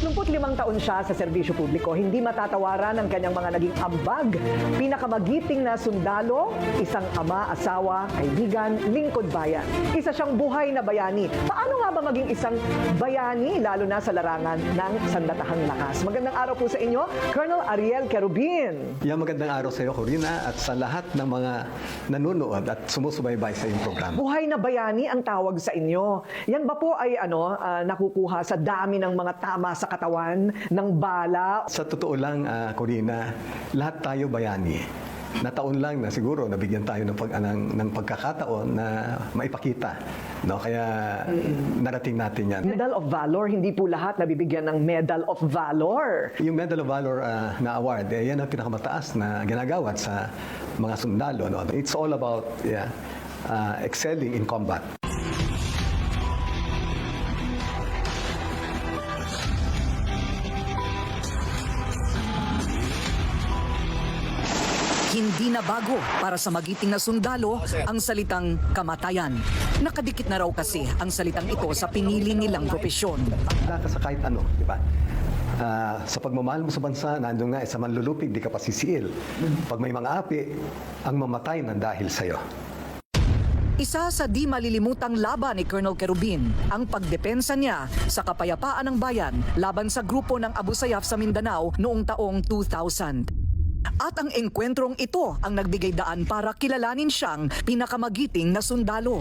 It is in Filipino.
35 taon siya sa serbisyo publiko, hindi matatawaran ang kanyang mga naging ambag. Pinakamagiting na sundalo, isang ama, asawa, kaibigan, lingkod bayan. Isa siyang buhay na bayani. Paano nga ba maging isang bayani, lalo na sa larangan ng sandatahang lakas? Magandang araw po sa inyo, Colonel Ariel Kerubin. Yan magandang araw sa iyo, Corina, at sa lahat ng mga nanonood at sumusubaybay sa iyong programa. Buhay na bayani ang tawag sa inyo. Yan ba po ay ano, ah, nakukuha sa dami ng mga tama sa katawan, ng bala? Sa totoo lang, ah, Corina, lahat tayo bayani. Nataon lang na siguro nabigyan tayo ng, pag, ng, ng pagkakataon na maipakita. No? Kaya narating natin yan. Medal of Valor, hindi po lahat nabibigyan ng Medal of Valor. Yung Medal of Valor ah, na award, eh, yan ang pinakamataas na ginagawad sa mga sundalo. No? It's all about yeah, ah, excelling in combat. Hindi na bago para sa magiting na sundalo ang salitang kamatayan. Nakadikit na raw kasi ang salitang ito sa pinili nilang propesyon. Ka sa kahit ano, di ba? Ah, sa pagmamahal mo sa bansa, nandun nga, eh, sa manlulupig, di ka pa sisiil. Pag may mga api, ang mamatay ng dahil sa'yo. Isa sa di malilimutang laban ni Colonel Kerubin ang pagdepensa niya sa kapayapaan ng bayan laban sa grupo ng Abu Sayyaf sa Mindanao noong taong 2000. At ang engkwentrong ito ang nagbigay daan para kilalanin siyang pinakamagiting na sundalo.